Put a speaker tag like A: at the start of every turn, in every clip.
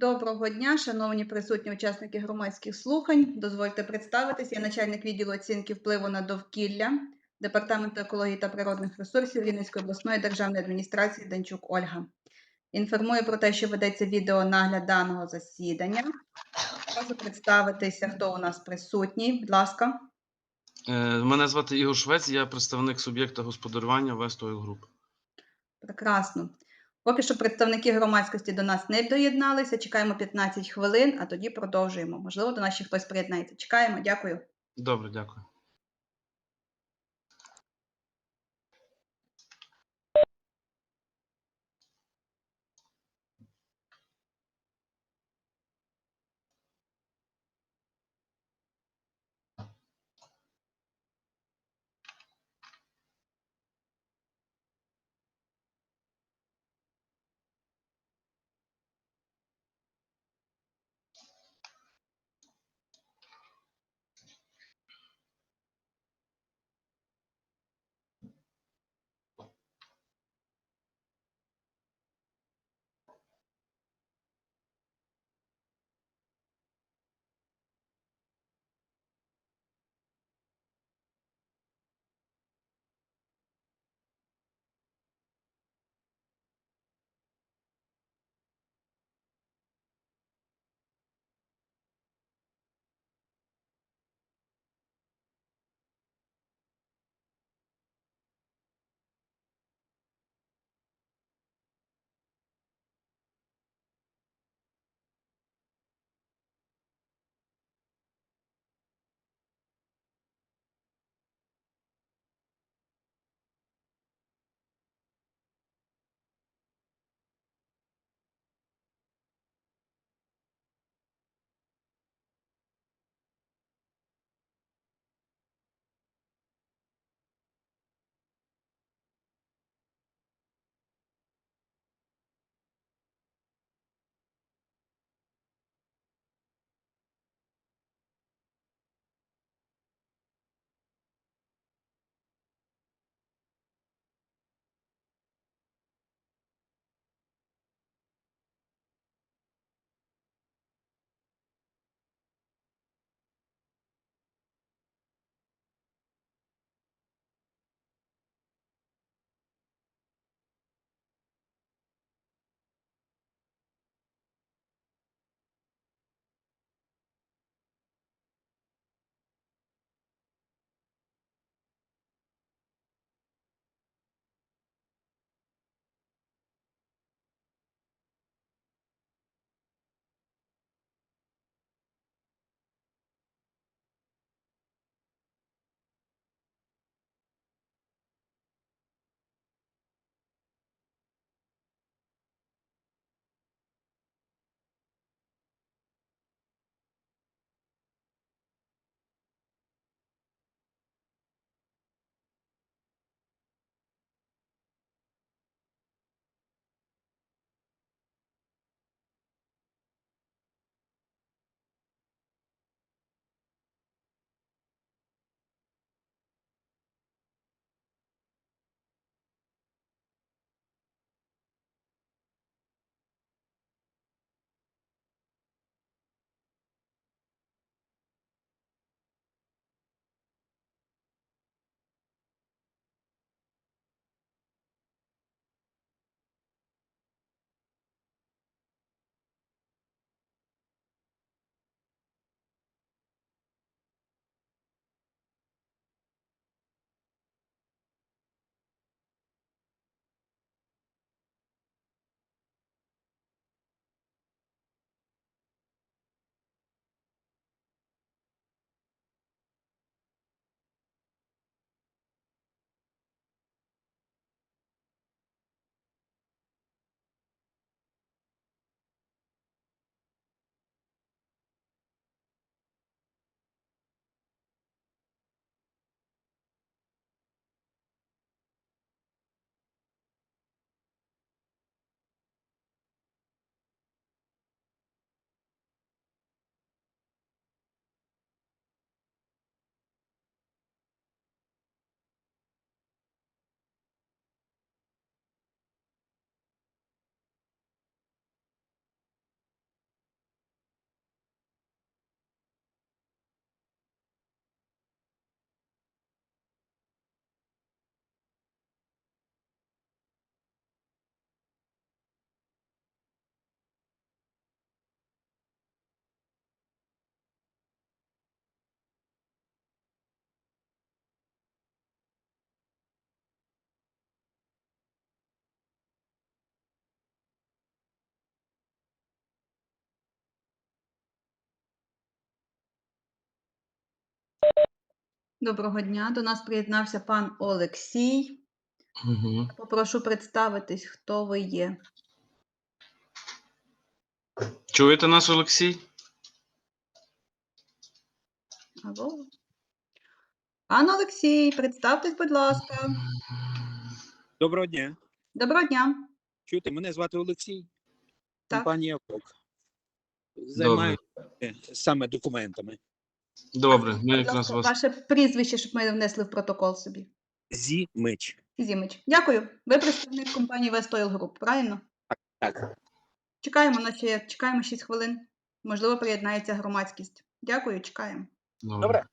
A: Доброго дня, шановні присутні учасники громадських слухань. Дозвольте представитись. Я начальник відділу оцінки впливу на довкілля Департаменту екології та природних ресурсів Рівненської обласної державної адміністрації Данчук Ольга. Інформую про те, що ведеться відеонагляд даного засідання. Прошу представитися, хто у нас присутній. Будь ласка.
B: Е, Мене звати Ігор Швець, я представник суб'єкта господарювання Вестою Груп.
A: Прекрасно. Поки що представники громадськості до нас не доєдналися. Чекаємо 15 хвилин, а тоді продовжуємо. Можливо, до нас ще хтось приєднається. Чекаємо. Дякую.
B: Добре, дякую.
A: Доброго дня. До нас приєднався пан Олексій.
B: Угу.
A: Попрошу представитись, хто ви є.
B: Чуєте нас, Олексій?
A: Алло. Пан Олексій, представтесь, будь ласка.
C: Доброго дня.
A: Доброго дня.
C: Чуєте, мене звати Олексій.
A: Так.
C: Компанія КОК. Займаюся саме документами.
B: Добре, ми
A: Будь
B: якраз
A: ласка,
B: вас.
A: Ваше прізвище, щоб ми внесли в протокол собі.
C: Зі мич.
A: Зімич. Дякую. Ви представник компанії Вестойл Груп, правильно?
C: Так.
A: Чекаємо на ще чекаємо 6 хвилин. Можливо, приєднається громадськість. Дякую, чекаємо.
C: Добре.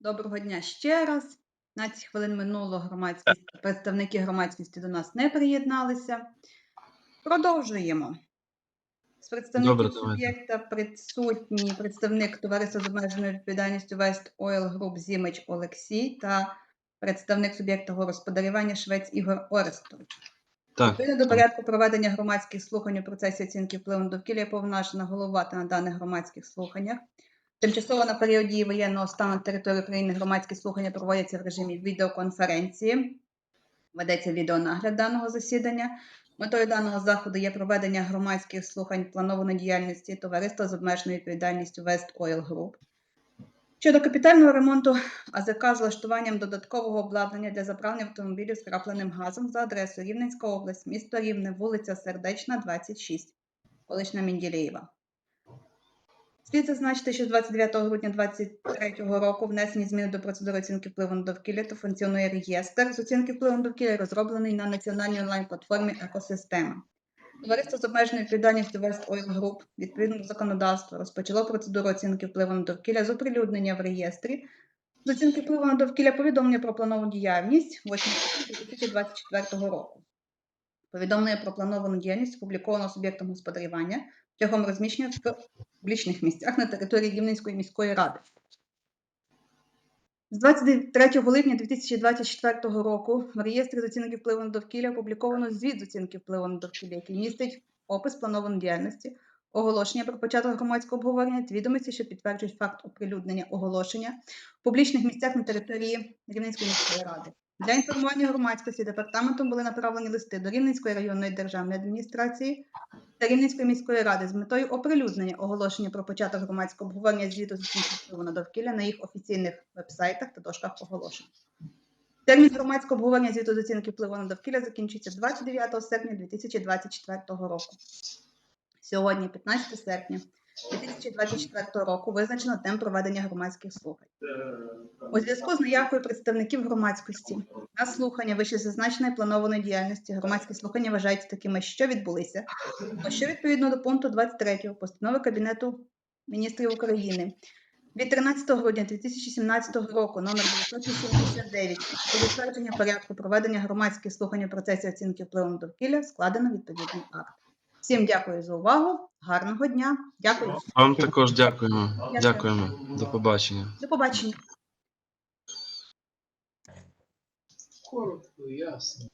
A: Доброго дня ще раз. 15 хвилин минуло громадськість, представники громадськості до нас не приєдналися. Продовжуємо. З представників суб'єкта присутній представник товариства з обмеженою відповідальністю West Oil Group Зімич Олексій та представник суб'єкта господарювання Швець Ігор Орестович.
B: Так,
A: Відповідно до порядку проведення громадських слухань у процесі оцінки впливу на довкілля повноважена головувати на даних громадських слуханнях. Тимчасово на період дії воєнного стану на території України громадські слухання проводяться в режимі відеоконференції. Ведеться відеонагляд даного засідання. Метою даного заходу є проведення громадських слухань планованої діяльності товариства з обмеженою відповідальністю West Oil Group. Щодо капітального ремонту АЗК з влаштуванням додаткового обладнання для заправлення автомобілів з крапленим газом за адресою Рівненська область, місто Рівне, вулиця Сердечна, 26, колишня Мінділеєва. Слід зазначити, що з 29 грудня 2023 року внесені зміни до процедури оцінки впливу на довкілля та функціонує реєстр з оцінки впливу на довкілля, розроблений на національній онлайн-платформі Екосистема. Товариство з обмеженою відповідальністю West Oil Group відповідно до законодавства розпочало процедуру оцінки впливу на довкілля з оприлюднення в реєстрі з оцінки впливу на довкілля повідомлення про планову діяльність 8 квітня 2024 року. Повідомлення про плановану діяльність опубліковано суб'єктом господарювання шляхом розміщення в публічних місцях на території Рівненської міської ради. З 23 липня 2024 року в реєстрі з оцінки впливу на довкілля опубліковано звіт з оцінки впливу на довкілля, який містить опис планованої діяльності, оголошення про початок громадського обговорення відомості, що підтверджують факт оприлюднення оголошення в публічних місцях на території Рівненської міської ради. Для інформування громадськості департаментом були направлені листи до Рівненської районної державної адміністрації та Рівненської міської ради з метою оприлюднення оголошення про початок громадського обговорення звіту з на довкілля на їх офіційних вебсайтах та дошках оголошень. Термін громадського обговорення звіту з оцінки впливу на довкілля закінчується 29 серпня 2024 року. Сьогодні, 15 серпня 2024 року, визначено днем проведення громадських слухань. У зв'язку з наявкою представників громадськості на слухання вищезазначеної планованої діяльності громадські слухання вважаються такими, що відбулися, що відповідно до пункту 23 постанови Кабінету міністрів України від 13 грудня 2017 року номер 989 про затвердження порядку проведення громадських слухань у процесі оцінки впливу на довкілля складено відповідний акт. Всім дякую за увагу. Гарного дня. Дякую.
B: вам також дякуємо. Дякуємо. До побачення.
A: До побачення.
D: Коротко, ясно.